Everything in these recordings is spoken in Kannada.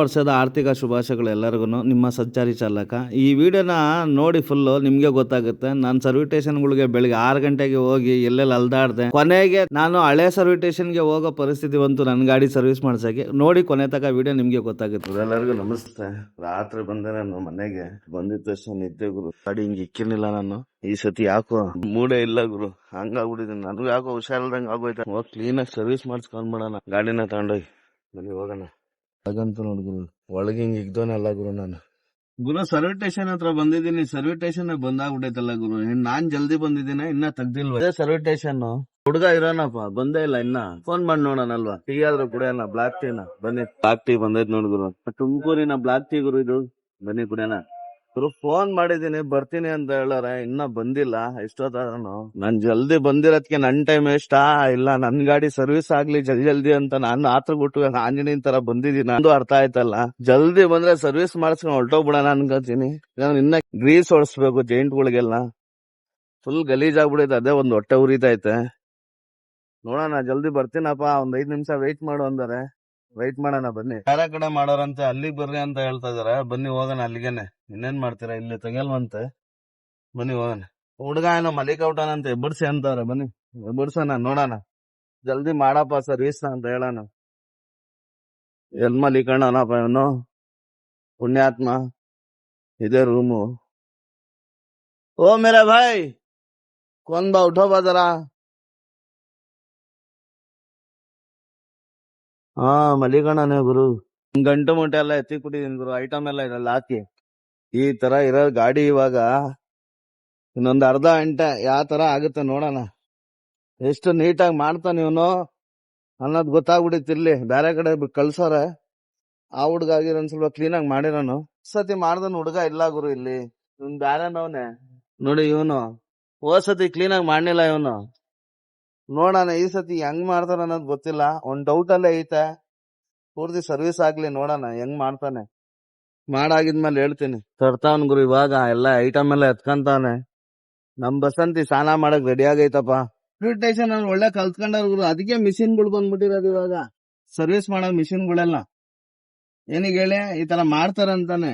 ವರ್ಷದ ಆರ್ಥಿಕ ಶುಭಾಶಯಗಳು ಎಲ್ಲರಿಗೂ ನಿಮ್ಮ ಸಂಚಾರಿ ಚಾಲಕ. ಈ ವಿಡಿಯೋನ ನೋಡಿ ಫುಲ್ಲು ನಿಮಗೆ ಗೊತ್ತಾಗುತ್ತೆ. ನಾನು ಸರ್ವಿಟೇಷನ್ಗಳಿಗೆ ಬೆಳಿಗ್ಗೆ ಆರು ಗಂಟೆಗೆ ಹೋಗಿ ಎಲ್ಲೆಲ್ಲಿ ಅಲ್ದಾಡ್ದೆ. ಕೊನೆಗೆ ನಾನು ಹಳೆ ಸರ್ವಿಟೇಷನ್ಗೆ ಹೋಗೋ ಪರಿಸ್ಥಿತಿ ಬಂತು ನನ್ನ ಗಾಡಿ ಸರ್ವಿಸ್ ಮಾಡ್ಸೋಕೆ ನೋಡಿ ಕೊನೆ ತನಕ ವಿಡಿಯೋ ನಿಮಗೆ ಗೊತ್ತಾಗುತ್ತೆ. ಎಲ್ಲರಿಗೂ ನಮಸ್ತೆ. ರಾತ್ರಿ ಬಂದೆ ನಾನು ಮನೆಗೆ ಬಂದಿದ್ದ ತಕ್ಷಣ ನಿದ್ದೆ ಗುರು. ಗಾಡಿ ಹಿಂಗೆ ಇಕ್ಕಿರ್ಲಿಲ್ಲ ನಾನು. ಈ ಸತಿ ಯಾಕೋ ಮೂಡೆ ಇಲ್ಲ ಗುರು. ಹಂಗಾಗ್ಬಿಟ್ಟಿದ್ದೀನಿ ನನಗೂ ಯಾಕೋ ಹುಷಾರಿಲ್ದಂಗೆ ಆಗೋಯ್ತು. ಹೋಗಿ ಕ್ಲೀನಾಗಿ ಸರ್ವಿಸ್ ಮಾಡಿಸ್ಕೊಂಡ್ಬಿಡೋಣ ಗಾಡಿನ ತಗೊಂಡೋಗಿ. ಬನ್ನಿ ಹೋಗೋಣ. ಹಾಗಂತ ನೋಡ್ ಗುರು. ಒಳಗೆ ಹಿಂಗ್ ಇಗ್ದೋನಲ್ಲ ಗುರು ನಾನು. ಗುರು ಸರ್ವಿಸ್ ಸ್ಟೇಷನ್ ಹತ್ರ ಬಂದಿದ್ದೀನಿ. ಸರ್ವಿಸ್ ಸ್ಟೇಷನ್ ಬಂದಾಗ್ಬಿಟ್ಟೈತಲ್ಲ ಗುರು. ಇನ್ ನಾನ್ ಜಲ್ದಿ ಬಂದಿದ್ದೀನಿ ಇನ್ನ ತೆಗ್ದಿಲ್ವ? ಅದೇ ಸರ್ವಿಸ್ ಸ್ಟೇಷನ್ ಹುಡುಗ ಇರೋನಪ್ಪ ಬಂದೇ ಇಲ್ಲ ಇನ್ನ. ಫೋನ್ ಮಾಡಿ ನೋಡೋಣಲ್ವಾ ಟೀ ಆದ್ರೂ ಕುಡಿಯೋಣ ಬ್ಲಾಕ್ ಟೀನ ಬನ್ನಿ. ಬ್ಲಾಕ್ ಟೀ ಬಂದೈತ್ ನೋಡ್ ಗುರು. ತುಮಕೂರಿನ ಬ್ಲಾಕ್ ಟೀ ಗುರು ಇದು. ಬನ್ನಿ ಕುಡಿಯೋಣ. ಗುರು ಫೋನ್ ಮಾಡಿದೀನಿ ಬರ್ತೀನಿ ಅಂತ ಹೇಳಾರೆ ಇನ್ನ ಬಂದಿಲ್ಲ. ಎಷ್ಟೊತ್ತಾನು ನಾನ್ ಜಲ್ದಿ ಬಂದಿರೋದ್ಕೆ ನನ್ ಟೈಮ್ ಎಷ್ಟಾ? ಇಲ್ಲ, ನನ್ ಗಾಡಿ ಸರ್ವಿಸ್ ಆಗ್ಲಿ, ಜಲ್ದಿ ಜಲ್ದಿ ಅಂತ ನಾನು ಆತ್ರ ಬಿಟ್ಟು ಆಂಜನೇಯನ್ ತರ ಬಂದಿದ್ದೀನಿ. ನಂದು ಅರ್ಥ ಆಯ್ತಲ್ಲ. ಜಲ್ದಿ ಬಂದ್ರೆ ಸರ್ವಿಸ್ ಮಾಡಿಸ್ಕೊಂಡು ಹೊರಟೋಗ್ಬಿಡೋಣ ಅನ್ಕೋತೀನಿ. ನಾನು ಇನ್ನ ಗ್ರೀಸ್ ಹೊಡಿಸ್ಬೇಕು ಜೈಂಟ್ಗಳಿಗೆಲ್ಲ. ಫುಲ್ ಗಲೀಜ್ ಆಗ್ಬಿಡೈತೆ, ಅದೇ ಒಂದ್ ಹೊಟ್ಟೆ ಉರಿತೈತೆ. ನೋಡೋಣ, ಜಲ್ದಿ ಬರ್ತೀನಪ್ಪ, ಒಂದ್ ಐದ್ ನಿಮಿಷ ವೇಟ್ ಮಾಡು ಅಂದರೆ. ವೈಟ್ ಮಾಡೋಣ ಬನ್ನಿ. ಬೇರೆ ಕಡೆ ಮಾಡೋರಂತೆ, ಅಲ್ಲಿಗೆ ಬರ್ರಿ ಅಂತ ಹೇಳ್ತಾ ಇದಾರೆ. ಬನ್ನಿ ಹೋಗೋಣ ಅಲ್ಲಿಗೆನೆ. ಇನ್ನೇನ್ ಮಾಡ್ತೀರಾ? ಇಲ್ಲಿ ತಂಗಲ್ವಂತೆ ಬನ್ನಿ ಹೋಗೋಣ. ಹುಡುಗ ಏನೋ ಮಲಿಕ್ ಔಟನ ಅಂತ ಎಬ್ಬರ್ಸಿ ಅಂತಾರ. ಬನ್ನಿ ಎಬ್ಬರ್ಸೋಣ ನೋಡೋಣ. ಜಲ್ದಿ ಮಾಡಪ್ಪ ಸರ್ವಿಸ್ ಅಂತ ಹೇಳೋಣ. ಎಲ್ ಮಲಿಕಣ್ಣನಪ್ಪ ಇವನು ಪುಣ್ಯಾತ್ಮ. ಇದೇ ರೂಮು ಓ ಮೇರೆ ಭಾಯ್ ಕೋನ್ ಬಾ ಉಠೋ ಬಾ ಜರಾ ಹಾ ಮಲಿಕಣ್ಣನೇ ಗುರು. ಗಂಟು ಮುಂಟೆ ಎಲ್ಲ ಎತ್ತಿ ಕುಟ್ಟಿದೀನಿ ಗುರು ಐಟಮ್ ಎಲ್ಲ ಇರಲ್ಲ ಹಾಕಿ. ಈ ತರ ಇರೋ ಗಾಡಿ ಇವಾಗ ಇನ್ನೊಂದ್ ಅರ್ಧ ಗಂಟೆ ಯಾವ ತರ ಆಗುತ್ತೆ ನೋಡೋಣ. ಎಷ್ಟು ನೀಟಾಗಿ ಮಾಡ್ತಾನೆ ಇವನು ಅನ್ನೋದ್ ಗೊತ್ತಾಗ್ಬಿಟ್ಟಿತ್ತಿರ್ಲಿ ಬೇರೆ ಕಡೆ ಕಳ್ಸೋರ. ಆ ಹುಡ್ಗ ಆಗಿರೋ ಸ್ವಲ್ಪ ಕ್ಲೀನ್ ಆಗಿ ಮಾಡಿರೋನು ಸತಿ ಮಾಡ್ದನ್ ಹುಡ್ಗ ಇಲ್ಲ ಗುರು ಇಲ್ಲಿ. ಇವ್ನ್ ಬ್ಯಾರನವನೆ. ನೋಡಿ ಇವನು ಹೋದ್ ಸತಿ ಕ್ಲೀನ್ ಆಗಿ ಮಾಡ್ಲಿಲ್ಲ ಇವನು. ನೋಡೋಣ, ಈ ಸತಿ ಹೆಂಗ್ ಮಾಡ್ತಾರ ಅನ್ನೋದು ಗೊತ್ತಿಲ್ಲ. ಒಂದ್ ಡೌಟ್ ಅಲ್ಲೇ ಐತೆ. ಪೂರ್ತಿ ಸರ್ವಿಸ್ ಆಗ್ಲಿ ನೋಡೋಣ, ಹೆಂಗ್ ಮಾಡ್ತಾನೆ. ಮಾಡಾಗಿದ್ಮೇಲೆ ಹೇಳ್ತೀನಿ. ತರ್ತಾವನ್ ಗುರು ಇವಾಗ, ಎಲ್ಲ ಐಟಮ್ ಎಲ್ಲ ಎತ್ಕಂತಾನೆ. ನಮ್ ಬಸಂತಿ ಸ್ನಾನ ಮಾಡಕ್ ರೆಡಿ ಆಗೈತಪ್ಪ. ಅಲ್ಲಿ ಒಳ್ಳೆ ಕಲ್ತ್ಕೊಂಡವ್ರು ಗುರು. ಅದಕ್ಕೆ ಮಿಷಿನ್ಗಳು ಬಂದ್ಬಿಟ್ಟಿರೋದು ಇವಾಗ. ಸರ್ವಿಸ್ ಮಾಡೋ ಮಿಷಿನ್ಗಳೆಲ್ಲ ಏನಿಗೆ ಹೇಳಿ? ಈ ತರ ಮಾಡ್ತಾರಂತಾನೆ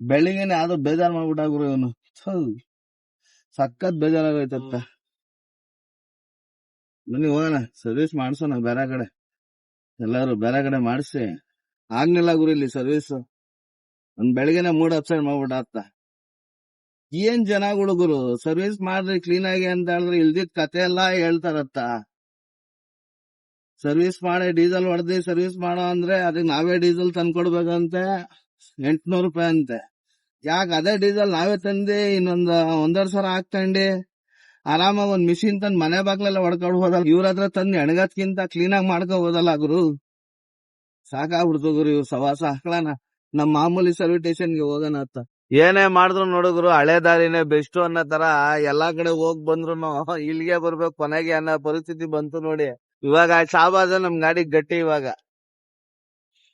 ಬೆಳಿಗ್ಗೆನೆ ಯಾವ್ದು ಬೇಜಾರ್ ಮಾಡ್ಬಿಟ್ಟ ಗುರು ಇವನು. ಸಖತ್ ಬೇಜಾರಾಗೋಯ್ತಪ್ಪ ಬನ್ನಿ ಹೋಗೋಣ. ಸರ್ವಿಸ್ ಮಾಡ್ಸೋಣ ಬೇರೆ ಕಡೆ. ಎಲ್ಲಾರು ಬೇರೆ ಕಡೆ ಮಾಡಿಸಿ. ಆಗ್ನಿಲ್ಲ ಗುರು ಇಲ್ಲಿ ಸರ್ವಿಸ್ ಒಂದ್ ಬೆಳಗ್ಗೆನೆ ಮೂಡ್ ಅಪ್ಸೈಡ್ ಮಾಡ್ಬಿಟ್ಟ ಏನ್ ಜನಗಳು ಗುರು? ಸರ್ವಿಸ್ ಮಾಡ್ರಿ ಕ್ಲೀನ್ ಆಗಿ ಅಂತ ಹೇಳಿದ್ರೆ ಇಲ್ದಿದ್ ಕತೆ ಎಲ್ಲ ಹೇಳ್ತಾರತ್ತ. ಸರ್ವಿಸ್ ಮಾಡಿ ಡೀಸೆಲ್ ಹೊಡೆದಿ ಸರ್ವಿಸ್ ಮಾಡೋ ಅಂದ್ರೆ ಅದಕ್ಕೆ ನಾವೇ ಡೀಸೆಲ್ ತಂದ್ಕೊಡ್ಬೇಕಂತೆ ಎಂಟ್ನೂರು ರೂಪಾಯಿ ಅಂತೆ. ಯಾಕೆ, ಅದೇ ಡೀಸೆಲ್ ನಾವೇ ತಂದಿ, ಇನ್ನೊಂದ್ ಒಂದೆರಡು ಸಾವಿರ ಹಾಕ್ತಂಡಿ. ಆರಾಮಾಗಿ ಒಂದ್ ಮಿಷಿನ್ ತಂದ್ ಮನೆ ಬಾಗ್ಲೆಲ್ಲ ಹೊಡ್ಕೊಂಡು ಹೋದಲ್ಲ ಇವ್ರ ಹತ್ರ ತಂದ್ ಎಣಗತ್ಕಿಂತ ಕ್ಲೀನ್ ಆಗಿ ಮಾಡ್ಕೊ ಹೋದಲ್ಲ ಗುರು. ಸಾಕಾಗ್ಬಿಡ್ತು ಗುರು ಇವ್ರ ಸವಾಸ. ಹಾಕ್ಲಾನ ನಮ್ ಮಾಮೂಲಿ ಸರ್ವಿಟೇಷನ್ಗೆ ಹೋಗೋಣ ಅಂತ. ಏನೇ ಮಾಡಿದ್ರು ನೋಡಿದ್ರು ಹಳೆ ದಾರಿನೇ ಬೆಸ್ಟ್ ಅನ್ನೋ ತರ ಎಲ್ಲಾ ಕಡೆ ಹೋಗ್ ಬಂದ್ರು ಇಲ್ಲಿಗೆ ಬರ್ಬೇಕು ಕೊನೆಗೆ ಅನ್ನೋ ಪರಿಸ್ಥಿತಿ ಬಂತು ನೋಡಿ. ಇವಾಗ ಶಾಬಾಜ ನಮ್ ಗಾಡಿ ಗಟ್ಟಿ ಇವಾಗ.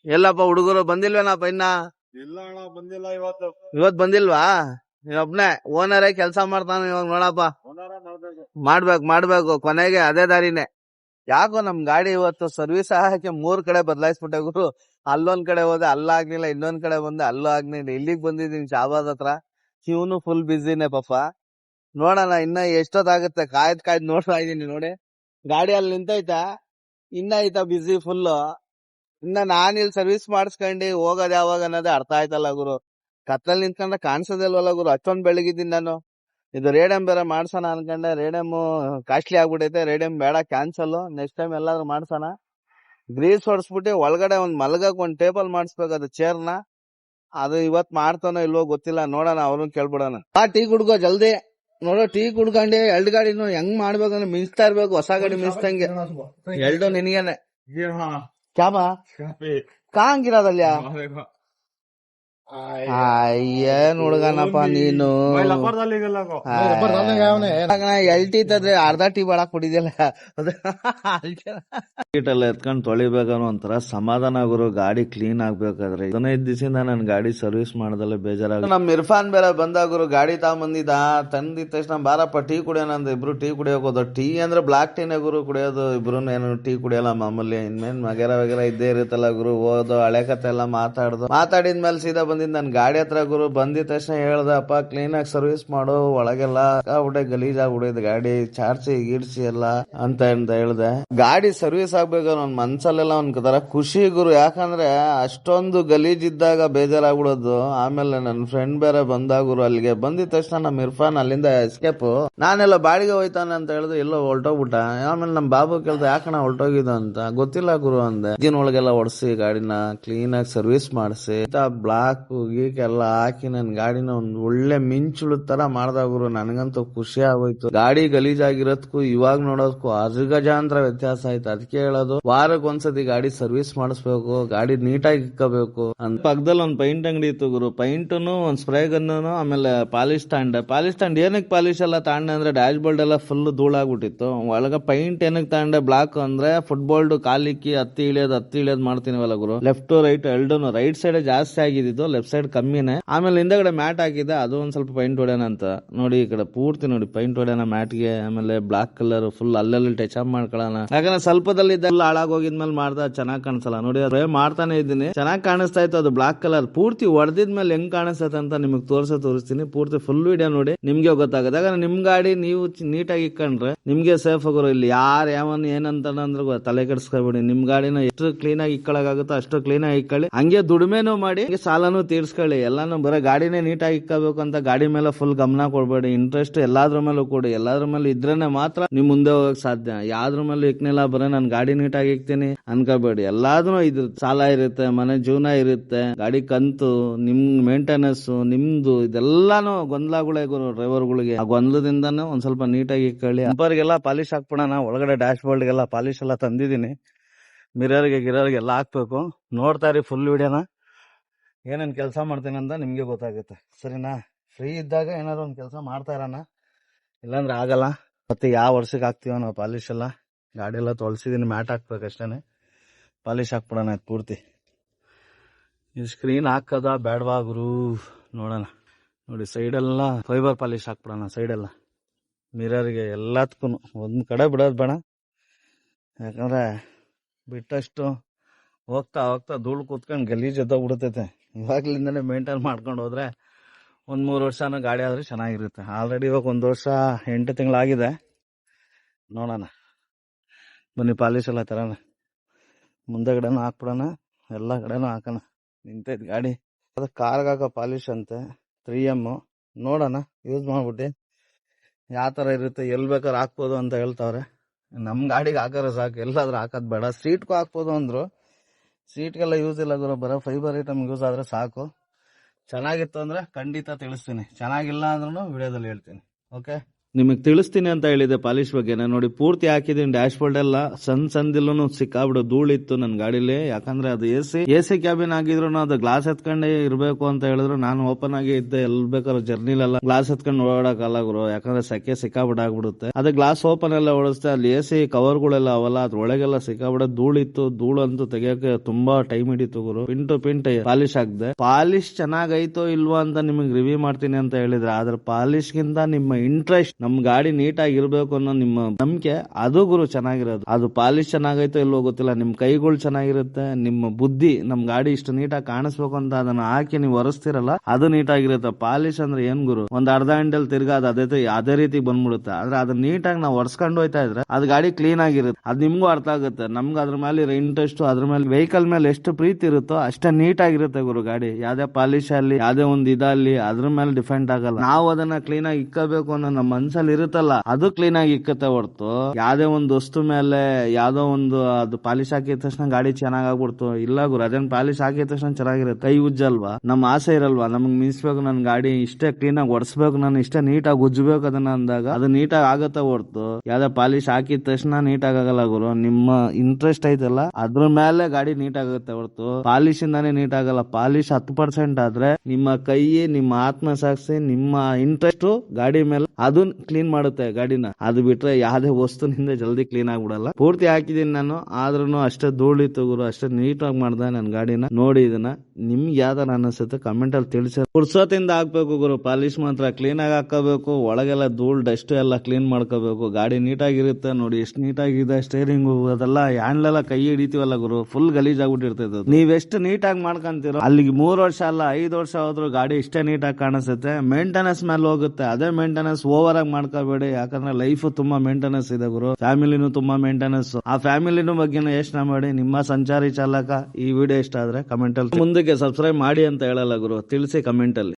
ಎಲ್ಲಪ್ಪ ಹುಡುಗರು ಬಂದಿಲ್ವೇನಪ್ಪ ಇನ್ನ? ಇಲ್ಲ ಅಣ್ಣ ಬಂದಿಲ್ಲ ಇವತ್ತು. ಇವತ್ ಬಂದಿಲ್ವಾ? ಒಬ್ನೇ ಓನರೇ ಕೆಲ್ಸ ಮಾಡ್ತಾನ ಇವಾಗ ನೋಡಪ್ಪ. ಮಾಡ್ಬೇಕು ಮಾಡ್ಬೇಕು, ಕೊನೆಗೆ ಅದೇ ದಾರಿನೇ. ಯಾಕೋ ನಮ್ ಗಾಡಿ ಇವತ್ತು ಸರ್ವಿಸ್ ಹಾಕಿ ಮೂರ್ ಕಡೆ ಬದಲಾಯಿಸ್ಬಿಟ್ಟೆ ಗುರು. ಅಲ್ಲೊಂದ್ ಕಡೆ ಹೋದೆ ಅಲ್ಲಾಗ್ಲಿಲ್ಲ ಇನ್ನೊಂದ್ ಕಡೆ ಬಂದೆ, ಅಲ್ಲೂ ಆಗ್ಲಿಲ್ಲ, ಇಲ್ಲಿಗ್ ಬಂದಿದ್ದೀನಿ ಶಾಬಾದ್ ಹತ್ರ. ಇವನು ಫುಲ್ ಬಿಸಿನೇ ಪಾಪ. ನೋಡೋಣ, ಇನ್ನ ಎಷ್ಟೊತ್ತಾಗುತ್ತೆ, ಕಾಯ್ದ್ ಕಾಯ್ದ್ ನೋಡ್ತಾ ಇದೀನಿ ನೋಡಿ. ಗಾಡಿ ಅಲ್ಲಿ ನಿಂತೈತಾ? ಇನ್ನ ಐತ ಬಿಸಿ ಫುಲ್ ಇನ್ನ ನಾನ್ ಇಲ್ಲಿ ಸರ್ವಿಸ್ ಮಾಡಿಸ್ಕೊಂಡಿ ಹೋಗೋದ್ ಯಾವಾಗ ಅನ್ನೋದೇ ಅರ್ಥ ಆಯ್ತಲ್ಲ ಗುರು. ಕತ್ತಲ್ ನಿಂತ್ಕೊಂಡ ಕಾಣಿಸೋದಿಲ್ವಲ್ಲ ಗುರು, ಅಷ್ಟೊಂದ್ ಬೆಳಗಿದ್ದೀನಿ ನಾನು. ಇದು ರೇಡಿಯಂ ಬೇರೆ ಮಾಡ್ಸೋಣ ಅನ್ಕೊಂಡೆ. ರೇಡಿಯಮ್ ಕಾಸ್ಟ್ಲಿ ಆಗ್ಬಿಟ್ಟೈತೆ ರೇಡಿಯಂ ಬೇಡ ಕ್ಯಾನ್ಸಲ್ ನೆಕ್ಸ್ಟ್ ಟೈಮ್ ಎಲ್ಲಾದ್ರೂ ಮಾಡ್ಸೋಣ. ಗ್ರೀಸ್ ಹೊಡ್ಸ್ಬಿಟ್ಟು ಒಳಗಡೆ ಒಂದ್ ಮಲ್ಗಕ್ ಒಂದ್ ಟೇಬಲ್ ಮಾಡಿಸ್ಬೇಕು ಅದು ಚೇರ್ನ. ಅದು ಇವತ್ ಮಾಡ್ತಾನೋ ಇಲ್ವೋ ಗೊತ್ತಿಲ್ಲ. ನೋಡೋಣ ಅವ್ರನ್ನ ಕೇಳ್ಬಿಡೋಣ. ಆ ಟೀ ಕುಡ್ಕೋ ಜಲ್ದಿ. ನೋಡೋ ಟೀ ಕುಡ್ಕೊಂಡು ಎಲ್ಡ್ ಗಾಡಿನು ಹೆಂಗ್ ಮಾಡ್ಬೇಕಂದ್ರೆ ಮಿಂಚ್ತಾ ಇರ್ಬೇಕು. ಹೊಸ ಗಾಡಿ ಮಿಂಚ್ತಂಗೆ ಎಲ್ಡು ನಿನ್ಗೇನೆ. ಕ್ಯಾಬಾ? ಕಾಂಗಿರೋದಲ್ಯ ಏನ್ ಹುಡುಗನಪ್ಪ ನೀನು? ಎಲ್ ಟಿ ತದ್ರೆ ಅರ್ಧ ಟೀ ಬಾಳಕ್ ಕುಡಿದಿಲ್ಲ. ಎಲ್ಲ ಎತ್ಕೊಂಡ್ ತೊಳಿಬೇಕನ್ನೋ ಒಂಥರ ಸಮಾಧಾನ ಗುರು ಗಾಡಿ ಕ್ಲೀನ್ ಆಗ್ಬೇಕಾದ್ರೆ. ಹದಿನೈದು ದಿವಸದಿಂದ ನನ್ ಗಾಡಿ ಸರ್ವಿಸ್ ಮಾಡದಲ್ಲ ಬೇಜಾರಾಗ ನಮ್ ಇರ್ಫಾನ್ ಬೇರೆ ಬಂದಾಗುರು ಗಾಡಿ ತಗೊಂಬಂದಿದ್ದ ತಂದಿದ ತಕ್ಷಣ ಬಾರಪ್ಪ ಟೀ ಕುಡಿಯೋಣ ಅಂತ ಇಬ್ರು ಟೀ ಕುಡಿಯೋಕ್ ಹೋದ ಟೀ ಅಂದ್ರೆ ಬ್ಲಾಕ್ ಟೀನೇ ಗುರು ಕುಡಿಯೋದು. ಇಬ್ರು ಏನು ಟೀ ಕುಡಿಯಲ್ಲ ಮಾಮೂಲಿ. ಇನ್ಮೇನ್ ಮಗೆರ ವಗೆರ ಇದ್ದೇ ಇರುತ್ತಲ್ಲ ಗುರು. ಓದೋ ಹಳೆ ಕತೆ ಎಲ್ಲ ಮಾತಾಡ್ದು. ಮಾತಾಡಿದ್ಮೇಲೆ ಸೀದಾ ಬಂದಿದ್ ನನ್ ಗಾಡಿ ಹತ್ರ ಗುರು ಬಂದಿದ ತಕ್ಷಣ ಹೇಳ್ದಪ್ಪ ಕ್ಲೀನ್ ಆಗಿ ಸರ್ವಿಸ್ ಮಾಡು, ಒಳಗೆಲ್ಲ ಗಲೀಜ್ ಆಗ್ಬಿಟ್ಟಿದ್ ಗಾಡಿ ಚಾರ್ಸಿ ಗಿಡ್ಸಿ ಎಲ್ಲ, ಅಂತ ಅಂತ ಹೇಳ್ದೆ. ಗಾಡಿ ಸರ್ವಿಸ್ ಆಗ್ಬೇಕು ನನ್ನ ಮನ್ಸಲ್ಲೆಲ್ಲ ಒಂದ್ ತರ ಖುಷಿ ಗುರು. ಯಾಕಂದ್ರೆ ಅಷ್ಟೊಂದು ಗಲೀಜ್ ಇದ್ದಾಗ ಬೇಜಾರಾಗ್ಬಿಡೋದು. ಆಮೇಲೆ ನನ್ ಫ್ರೆಂಡ್ ಬೇರೆ ಬಂದ ಗುರು, ಅಲ್ಲಿಗೆ ಬಂದಿದ ತಕ್ಷಣ ನಮ್ ಇರ್ಫಾನ್ ಅಲ್ಲಿಂದ ಎಸ್ಕೇಪ್ ನಾನೆಲ್ಲ ಬಾಡಿಗೆ ಹೋಯ್ತಾನೆ ಅಂತ ಹೇಳಿದ್ರು, ಎಲ್ಲೋ ಹೊಲ್ಟೋಗ್ಬಿಟ್ಟ ಆಮೇಲೆ ನಮ್ ಬಾಬು ಕೇಳ್ದ ಯಾಕಣ ಹೊಲ್ಟೋಗಿದ್ದು ಅಂತ? ಗೊತ್ತಿಲ್ಲ ಗುರು, ಅಂದೆ. ಒಳಗೆಲ್ಲ ಒಡ್ಸಿ, ಗಾಡಿನ ಕ್ಲೀನ್ ಆಗಿ ಸರ್ವಿಸ್ ಮಾಡಿಸಿ ಬ್ಲಾಕ್ ಗೀಕ್ ಎಲ್ಲ ಹಾಕಿ ನನ್ ಗಾಡಿನ ಒಂದ್ ಒಳ್ಳೆ ಮಿಂಚುಳ ತರ ಮಾಡ್ದ ಗುರು, ನನಗಂತೂ ಖುಷಿ ಆಗೋಯ್ತು. ಗಾಡಿ ಗಲೀಜಾಗಿರೋದಕ್ಕೂ ಇವಾಗ ನೋಡೋದಕ್ಕೂ ಅಜಗಜಾಂತರ ವ್ಯತ್ಯಾಸ ಆಯ್ತು. ಅದಕ್ಕೆ ಹೇಳೋದು ವಾರಕ್ಕೆ ಒಂದ್ಸತಿ ಗಾಡಿ ಸರ್ವಿಸ್ ಮಾಡಿಸ್ಬೇಕು, ಗಾಡಿ ನೀಟಾಗಿ ಇಕ್ಕಬೇಕು ಅಂತ. ಪಕ್ಕದಲ್ಲಿ ಒಂದ್ ಪೈಂಟ್ ಅಂಗಡಿ ಇತ್ತು ಗುರು, ಪೈಂಟ್ನು, ಒಂದ್ ಸ್ಪ್ರೇ ಗನ್ನು ಆಮೇಲೆ ಪಾಲಿಶ್ ಸ್ಟ್ಯಾಂಡ್ ಪಾಲಿಶ್ ತಾಂಡ್ ಏನಕ್ಕೆ ಪಾಲಿಶ್ ಎಲ್ಲ ತಾಂಡೆ ಅಂದ್ರೆ ಡ್ಯಾಶ್ ಬೋರ್ಡ್ ಎಲ್ಲ ಫುಲ್ ಧೂಳಾಗ್ಬಿಟ್ಟಿತ್ತು. ಒಳಗ ಪೈಂಟ್ ಏನಕ್ಕೆ ತಾಂಡೆ, ಬ್ಲಾಕ್ ಅಂದ್ರೆ ಫುಟ್ಬಾಲ್ ಕಾಲಿಕ್ಕಿ ಹತ್ತಿ ಇಳಿಯೋದು ಹತ್ತಿ ಇಳಿಯೋದು ಮಾಡ್ತೀನಿವಲ್ಲ ಗುರು. ಲೆಫ್ಟ್ ರೈಟ್ ಎಲ್ಡೋನು ರೈಟ್ ಸೈಡ್ ಜಾಸ್ತಿ ಆಗಿದ್ದು ಲೆಫ್ಟ್ ಸೈಡ್ ಕಮ್ಮಿನೇ. ಆಮೇಲೆ ಹಿಂದಗಡೆ ಮ್ಯಾಟ್ ಹಾಕಿದೆ ಅದು ಒಂದ್ ಸ್ವಲ್ಪ ಪೈಂಟ್ ಹೊಡ್ಯಾನ ಅಂತ. ನೋಡಿ ಈ ಕಡೆ ಪೂರ್ತಿ ನೋಡಿ ಪೈಂಟ್ ಹೊಡ್ಯಾನ ಮ್ಯಾಟ್ಗೆ ಆಮೇಲೆ ಬ್ಲಾಕ್ ಕಲರ್ ಫುಲ್ ಅಲ್ಲಲ್ಲಿ ಟಚ್ ಅಪ್ ಮಾಡ್ಕೊಳ್ಳೋಣ ಯಾಕಂದ್ರೆ ಸ್ವಲ್ಪದಲ್ಲಿ ಫುಲ್ ಹಾಳಾಗೋಗಿದ್ಮೇಲೆ ಮಾಡ್ದ, ಚೆನ್ನಾಗಿ ಕಾಣಿಸಲ್ಲ. ನೋಡಿ, ಅದೇ ಮಾಡ್ತಾನೆ ಇದ್ದೀನಿ. ಚೆನ್ನಾಗಿ ಕಾಣಿಸ್ತಾ ಇತ್ತು ಅದು ಬ್ಲಾಕ್ ಕಲರ್ ಪೂರ್ತಿ ಹೊಡೆದಿದ್ಮೇಲೆ ಹೆಂಗ್ ಕಾಣಿಸ್ತೈತೆ ಅಂತ ನಿಮಗೆ ತೋರ್ಸ ತೋರಿಸ್ತೀನಿ. ಪೂರ್ತಿ ಫುಲ್ ವಿಡಿಯೋ ನೋಡಿ. ನಿಮ್ಗೆ ಗೊತ್ತಾಗುತ್ತೆ. ಯಾಕಂದ್ರೆ ನಿಮ್ ಗಾಡಿ ನೀವು ನೀಟಾಗಿ ಇಕ್ಕಂಡ್ರೆ ನಿಮ್ಗೆ ಸೇಫ್ ಆಗೋರು ಇಲ್ಲಿ. ಯಾರು, ಯಾವನ್ ಏನಂತ ಅಂದ್ರೆ ತಲೆ ಕೆಡಿಸ್ಕೊಬೇಡಿ. ನಿಮ್ ಗಾಡಿನ ಎಷ್ಟು ಕ್ಲೀನ್ ಆಗಿ ಇಕ್ಕಳಾಗುತ್ತೋ ಅಷ್ಟು ಕ್ಲೀನ್ ಆಗಿ ಇಕ್ಕಳಿ ಹಂಗೆ ದುಡಿಮೆನೂ ಮಾಡಿ ಸಾಲನು ತೀರ್ಸ್ಕೊಳ್ಳಿ. ಎಲ್ಲಾನು ಬರೋ ಗಾಡಿನೇ ನೀಟಾಗಿ ಇಕ್ಕಬೇಕು ಅಂತ ಗಾಡಿ ಮೇಲೆ ಫುಲ್ ಗಮನ ಕೊಡಬೇಡಿ. ಇಂಟ್ರೆಸ್ಟ್ ಎಲ್ಲಾದ್ರ ಮೇಲೂ ಕೊಡಿ. ಎಲ್ಲಾದ್ರ ಮೇಲೆ ಇದ್ರೇನೆ ಮಾತ್ರ ನಿಮ್ ಮುಂದೆ ಹೋಗಕ್ ಸಾಧ್ಯ. ಯಾವ್ದ್ರ ಮೇಲೆ ಇಕ್ನಿಲ್ಲ ಬರೋ ನಾನು ಗಾಡಿ ನೀಟಾಗಿ ಇಕ್ತೀನಿ ಅನ್ಕೋಬೇಡಿ. ಎಲ್ಲಾದ್ರೂ ಇದು ಸಾಲ ಇರುತ್ತೆ, ಮನೆ ಜೀವನ ಇರುತ್ತೆ, ಗಾಡಿ ಕಂತು, ನಿಮ್ ಮೇಂಟೆನೆನ್ಸ್ ನಿಮ್ದು ಇದೆಲ್ಲಾನು ಗೊಂದಲಗಳೇ ಗುರು ಡ್ರೈವರ್ಗಳಿಗೆ ಆ ಗೊಂದಲದಿಂದಾನು ಒಂದ್ ಸ್ವಲ್ಪ ನೀಟಾಗಿ ಇಕ್ಕೊಳ್ಳಿ. ಅಂಬರ್ಗೆಲ್ಲ ಪಾಲಿಶ್ ಹಾಕ್ಬಿಡೋಣ. ಒಳಗಡೆ ಡ್ಯಾಶ್ ಬೋರ್ಡ್ಗೆಲ್ಲ ಪಾಲಿಶ್ ಎಲ್ಲ ತಂದಿದ್ದೀನಿ. ಮಿರರ್ಗೆ ಗಿರರ್ಗೆ ಎಲ್ಲ ಹಾಕ್ಬೇಕು. ನೋಡ್ತಾ ಫುಲ್ ವಿಡಿಯೋನ ಏನೇನು ಕೆಲಸ ಮಾಡ್ತೀನಿ ಅಂತ ನಿಮಗೆ ಗೊತ್ತಾಗುತ್ತೆ. ಸರಿನಾ? ಫ್ರೀ ಇದ್ದಾಗ ಏನಾದ್ರು ಒಂದು ಕೆಲಸ ಮಾಡ್ತಾ ಇರೋಣ. ಇಲ್ಲಾಂದ್ರೆ ಆಗಲ್ಲ. ಮತ್ತೆ ಯಾವ ವರ್ಷಕ್ಕೆ ಹಾಕ್ತೀವೋ ನಾವು ಪಾಲಿಶ್ ಎಲ್ಲ. ಗಾಡಿ ಎಲ್ಲ ತೊಳ್ಸಿದ್ದೀನಿ ಮ್ಯಾಟ್ ಹಾಕ್ಬೇಕು ಅಷ್ಟೇ ಪಾಲಿಶ್ ಹಾಕ್ಬಿಡೋಣ ಆಯ್ತು ಪೂರ್ತಿ. ಈ ಸ್ಕ್ರೀನ್ ಹಾಕೋದ ಬೇಡವಾ ಗುರು. ನೋಡೋಣ. ನೋಡಿ ಸೈಡೆಲ್ಲ ಫೈಬರ್ ಪಾಲಿಶ್ ಹಾಕ್ಬಿಡೋಣ ಸೈಡೆಲ್ಲ ಮಿರರ್ಗೆ ಎಲ್ಲದಕ್ಕೂ ಒಂದು ಕಡೆ ಬಿಡೋದು ಬೇಡ. ಯಾಕಂದರೆ ಬಿಟ್ಟಷ್ಟು ಹೋಗ್ತಾ ಹೋಗ್ತಾ ಧೂಳು ಕೂತ್ಕೊಂಡು ಗಲೀಜ್ ಎದ್ದೋಗ್ಬಿಡ್ತೈತೆ. ಇವಾಗ್ಲಿಂದನೇ ಮೇಂಟೈನ್ ಮಾಡ್ಕೊಂಡು ಹೋದ್ರೆ ಒಂದು ಮೂರು ವರ್ಷನೂ ಗಾಡಿ ಆದರೆ ಚೆನ್ನಾಗಿರುತ್ತೆ. ಆಲ್ರೆಡಿ ಇವಾಗ ಒಂದು ವರ್ಷ ಎಂಟು ತಿಂಗಳಾಗಿದೆ. ನೋಡೋಣ. ಬನ್ನಿ ಪಾಲಿಶ್ ಎಲ್ಲ ತರೋಣ. ಮುಂದೆಗಡೆನೂ ಹಾಕ್ಬಿಡೋಣ. ಎಲ್ಲ ಕಡೆನೂ ಹಾಕೋಣ. ನಿಂತೈತೆ ಗಾಡಿ. ಅದು ಕಾರ್ಗೆ ಹಾಕೋ ಪಾಲಿಶ್ ಅಂತೆ. ತ್ರೀ ಎಮ್ಮು ನೋಡೋಣ. ಯೂಸ್ ಮಾಡ್ಬಿಟ್ಟು ಯಾವ ಥರ ಇರುತ್ತೆ ಎಲ್ಲಿ ಬೇಕಾದ್ರೆ ಹಾಕ್ಬೋದು ಅಂತ ಹೇಳ್ತಾವ್ರೆ. ನಮ್ಮ ಗಾಡಿಗೆ ಹಾಕೋರು ಸಾಕು. ಎಲ್ಲಾದ್ರೂ ಹಾಕೋದು ಬೇಡ. ಸೀಟ್ಗೂ ಹಾಕ್ಬೋದು ಅಂದರು. ಸೀಟ್ಗೆಲ್ಲ ಯೂಸ್ ಇಲ್ಲ ಗುರು, ಬರೋ ಫೈಬರ್ ಐಟಮ್ ಯೂಸ್ ಆದರೆ ಸಾಕು. ಚೆನ್ನಾಗಿತ್ತು ಅಂದರೆ ಖಂಡಿತ ತಿಳಿಸ್ತೀನಿ. ಚೆನ್ನಾಗಿಲ್ಲ ಅಂದ್ರೂ ವಿಡಿಯೋದಲ್ಲಿ ಹೇಳ್ತೀನಿ. ಓಕೆ ನಿಮಗೆ ತಿಳಿಸ್ತೀನಿ ಅಂತ ಹೇಳಿದೆ ಪಾಲಿಶ್ ನಾನು ನೋಡಿ ಪೂರ್ತಿ ಹಾಕಿದ್ದೀನಿ ಡ್ಯಾಶ್ ಬೋರ್ಡ್ ಎಲ್ಲ. ಸಣ್ಣ ಸಂದಿಲ್ಲೂ ಸಿಕ್ಕಾಬಿಡು, ಧೂಳಿತ್ತು ನನ್ನ ಗಾಡಿಲಿ. ಯಾಕಂದ್ರೆ ಅದು A C A C cabin ಆಗಿದ್ರು ಅದು ಗ್ಲಾಸ್ ಎತ್ಕೊಂಡೇ ಇರಬೇಕು ಅಂತ ಹೇಳಿದ್ರು. ನಾನು ಓಪನ್ ಆಗಿ ಇದ್ದೆ ಎಲ್ಲಿ ಬೇಕಾದ್ರೂ ಜರ್ನಿಲೆಲ್ಲ ಗ್ಲಾಸ್ ಎತ್ಕೊಂಡು ಓಡಾಡಕ್ಕಲ್ಲ ಗುರು. ಯಾಕಂದ್ರೆ ಸೆಕೆ ಸಿಕ್ಕಾಬಿಡಾಗ್ಬಿಡುತ್ತೆ ಆಗ್ಬಿಡುತ್ತೆ. ಅದೇ ಗ್ಲಾಸ್ ಓಪನ್ ಎಲ್ಲ ಓಡಿಸ್ತೆ ಅಲ್ಲಿ ಎ ಸಿ ಕವರ್ಗಳೆಲ್ಲ ಅವಲ್ಲ, ಅದ್ರೊಳಗೆಲ್ಲ ಸಿಕ್ಕಾಬಿಡ. ಧೂಳಿತ್ತು ಧೂಳು ಅಂತೂ ತೆಗಿಯೋಕೆ ತುಂಬಾ ಟೈಮ್ ಹಿಡಿತು ಗುರು. ಪಿನ್ ಟು ಪಾಲಿಶ್ ಆಗದೆ. ಪಾಲಿಶ್ ಚೆನ್ನಾಗೈತೋ ಇಲ್ವಾ ಅಂತ ನಿಮಗೆ ರಿವ್ಯೂ ಮಾಡ್ತೀನಿ ಅಂತ ಹೇಳಿದ್ರೆ, ಆದ್ರೆ ಪಾಲಿಶ್ ಗಿಂತ ನಿಮ್ಮ ಇಂಟ್ರೆಸ್ಟ್ ನಮ್ ಗಾಡಿ ನೀಟಾಗಿ ಇರ್ಬೇಕು ಅನ್ನೋ ನಿಮ್ಮ ನಂಬಿಕೆ, ಅದು ಗುರು ಚೆನ್ನಾಗಿರೋದು. ಅದು ಪಾಲಿಶ್ ಚೆನ್ನಾಗೈತೋ ಇಲ್ಲೋ ಗೊತ್ತಿಲ್ಲ. ನಿಮ್ ಕೈಗಳು ಚೆನ್ನಾಗಿರುತ್ತೆ, ನಿಮ್ಮ ಬುದ್ಧಿ ನಮ್ ಗಾಡಿ ಇಷ್ಟು ನೀಟಾಗಿ ಕಾಣಿಸ್ಬೇಕು ಅಂತ ಅದನ್ನ ಹಾಕಿ ನೀವು ಒರೆಸ್ತಿರಲ್ಲ, ಅದು ನೀಟಾಗಿರುತ್ತೆ. ಪಾಲಿಶ್ ಅಂದ್ರೆ ಏನ್ ಗುರು? ಒಂದ್ ಅರ್ಧ ಗಂಟೆಲ್ ತಿರ್ಗಾ ಅದು ಅದೇ ಅದೇ ರೀತಿ ಬಂದ್ಬಿಡುತ್ತೆ. ಆದ್ರೆ ಅದನ್ನ ನೀಟಾಗಿ ನಾವು ಒರೆಸ್ಕೊಂಡು ಹೋಯ್ತಾ ಇದ್ರೆ ಅದು ಗಾಡಿ ಕ್ಲೀನ್ ಆಗಿರುತ್ತೆ. ಅದ್ ನಿಮ್ಗೂ ಅರ್ಥ ಆಗುತ್ತೆ. ನಮ್ಗೆ ಅದ್ರ ಮೇಲೆ ಇಂಟ್ರೆಸ್ಟ್ ಅದ್ರ ಮೇಲೆ ವೆಹಿಕಲ್ ಮೇಲೆ ಎಷ್ಟು ಪ್ರೀತಿ ಇರುತ್ತೋ ಅಷ್ಟೇ ನೀಟಾಗಿರುತ್ತೆ ಗುರು ಗಾಡಿ. ಯಾವ್ದೇ ಪಾಲಿಶ್ ಅಲ್ಲಿ, ಯಾವ್ದೇ ಒಂದ್ ಇದಲ್ಲಿ ಅದ್ರ ಮೇಲೆ ಡಿಫೆಂಡ್ ಆಗಲ್ಲ. ನಾವು ಅದನ್ನ ಕ್ಲೀನ್ ಆಗಿ ಇಕ್ಕಬೇಕು ಅನ್ನೋ ನಮ್ಮ ಮನ್ಸಲ್ಲಿ ಇರುತ್ತಲ್ಲ, ಅದು ಕ್ಲೀನ್ ಆಗಿ ಇಕ್ಕತ್ತೆ ಹೊರ್ತು. ಯಾವ್ದೇ ಒಂದು ವಸ್ತು ಮೇಲೆ ಯಾವ್ದೋ ಒಂದು ಅದು ಪಾಲಿಶ್ ಹಾಕಿದ ತಕ್ಷಣ ಗಾಡಿ ಚೆನ್ನಾಗ್ ಆಗ್ಬಿಡ್ತು. ಇಲ್ಲ ಗುರು ಅದನ್ನ ಪಾಲಿಶ್ ಹಾಕಿದ ತಕ್ಷಣ ಚೆನ್ನಾಗಿರುತ್ತೆ. ಕೈ ಉಜ್ಜಲ್ವಾ? ನಮ್ ಆಸೆ ಇರಲ್ವಾ? ನಮಗ್ ಮಿನ್ಸ್ಬೇಕು ನನ್ ಗಾಡಿ, ಇಷ್ಟೇ ಕ್ಲೀನ್ ಆಗಿ ಒಡ್ಸ್ಬೇಕು ನಾನು, ಇಷ್ಟೇ ನೀಟಾಗಿ ಉಜ್ಬೇಕು ಅದನ್ನ ಅಂದಾಗ, ಅದು ನೀಟಾಗಿ ಆಗತ್ತೆ ಹೊರ್ತು. ಯಾವ್ದೇ ಪಾಲಿಶ್ ಹಾಕಿದ ತಕ್ಷಣ ನೀಟಾಗಿ ಆಗಲ್ಲ ಗುರು. ನಿಮ್ಮ ಇಂಟ್ರೆಸ್ಟ್ ಐತಲ್ಲ, ಅದ್ರ ಮೇಲೆ ಗಾಡಿ ನೀಟ್ ಆಗುತ್ತೆ ಹೊರ್ತು. ಪಾಲಿಶ್ ಇಂದಾನೆ ನೀಟ್ ಆಗಲ್ಲ. ಪಾಲಿಶ್ ಹತ್ ಪರ್ಸೆಂಟ್ ಆದ್ರೆ ನಿಮ್ಮ ಕೈ ನಿಮ್ಮ ಆತ್ಮ ಸಾಕ್ಷಿ ನಿಮ್ಮ ಇಂಟ್ರೆಸ್ಟ್ ಗಾಡಿ ಮೇಲೆ, ಅದು ಕ್ಲೀನ್ ಮಾಡುತ್ತೆ ಗಾಡಿನ. ಅದು ಬಿಟ್ರೆ ಯಾವ್ದೇ ವಸ್ತುನಿಂದ ಜಲ್ದಿ ಕ್ಲೀನ್ ಆಗ್ಬಿಡಲ್ಲ. ಪೂರ್ತಿ ಹಾಕಿದೀನಿ ನಾನು ಆದ್ರೂ ಅಷ್ಟೇ ಧೂಳಿತ್ತು ಗುರು ಅಷ್ಟೇ ನೀಟ್ ಆಗಿ ಮಾಡ್ದೆ ನನ್ನ ಗಾಡಿನ. ನೋಡಿ ಇದನ್ನ, ನಿಮ್ಗೆ ಯಾವ್ದಾರ ಅನಿಸುತ್ತೆ ಕಮೆಂಟ್ ಅಲ್ಲಿ ತಿಳಿಸ. ಪುರ್ಸೋತಿಂದ ಹಾಕ್ಬೇಕು ಗುರು, ಪಾಲಿಶ್ ಮಾತ್ರ. ಕ್ಲೀನ್ ಆಗಿ ಹಾಕೋಬೇಕು ಒಳಗೆಲ್ಲ ಧೂಳ್ ಡಸ್ಟ್ ಎಲ್ಲ ಕ್ಲೀನ್ ಮಾಡ್ಕೋಬೇಕು. ಗಾಡಿ ನೀಟಾಗಿರುತ್ತೆ ನೋಡಿ, ಎಷ್ಟು ನೀಟಾಗಿದೆ ಸ್ಟೇರಿಂಗ್ ಅದೆಲ್ಲ ಹ್ಯಾಂಡ್ಲ್ ಎಲ್ಲ ಕೈ ಹಿಡಿತೀವಲ್ಲ ಗುರು ಫುಲ್ ಗಲೀಜ್ ಆಗ್ಬಿಟ್ಟಿರ್ತೈತೆ. ನೀವ್ ಎಷ್ಟು ನೀಟಾಗಿ ಮಾಡ್ಕೊಂತೀರೋ, ಅಲ್ಲಿಗೆ ಮೂರ್ ವರ್ಷ ಅಲ್ಲ, ಐದ್ ವರ್ಷ ಹೋದ್ರು ಗಾಡಿ ಇಷ್ಟೇ ನೀಟಾಗಿ ಕಾಣಿಸುತ್ತೆ. ಮೇಂಟೆನೆನ್ಸ್ ಮೇಲೆ ಹೋಗುತ್ತೆ, ಅದೇ ಮೇಂಟೆನೆನ್ಸ್ ಓವರ್ ಆಗಿ ಮಾಡ್ಕೋಬೇಡಿ, ಯಾಕಂದ್ರೆ ಲೈಫ್ ತುಂಬಾ ಮೇಂಟೆನೆನ್ಸ್ ಇದೆ ಗುರು. ಫ್ಯಾಮಿಲಿನೂ ತುಂಬಾ ಮೇಂಟೆನೆನ್ಸ್ ಆ ಫ್ಯಾಮಿಲಿನೂ ಬಗ್ಗೆ ಯೋಚನೆ ಮಾಡಿ, ನಿಮ್ಮ ಸಂಚಾರಿ ಚಾಲಕ ಈ ವಿಡಿಯೋ ಇಷ್ಟ ಆದ್ರೆ ಕಮೆಂಟ್ ಅಲ್ಲಿ. ಮುಂದಕ್ಕೆ ಸಬ್ಸ್ಕ್ರೈಬ್ ಮಾಡಿ ಅಂತ ಹೇಳಲ್ಲ ಗುರು, ತಿಳಿಸಿ ಕಮೆಂಟ್ ಅಲ್ಲಿ.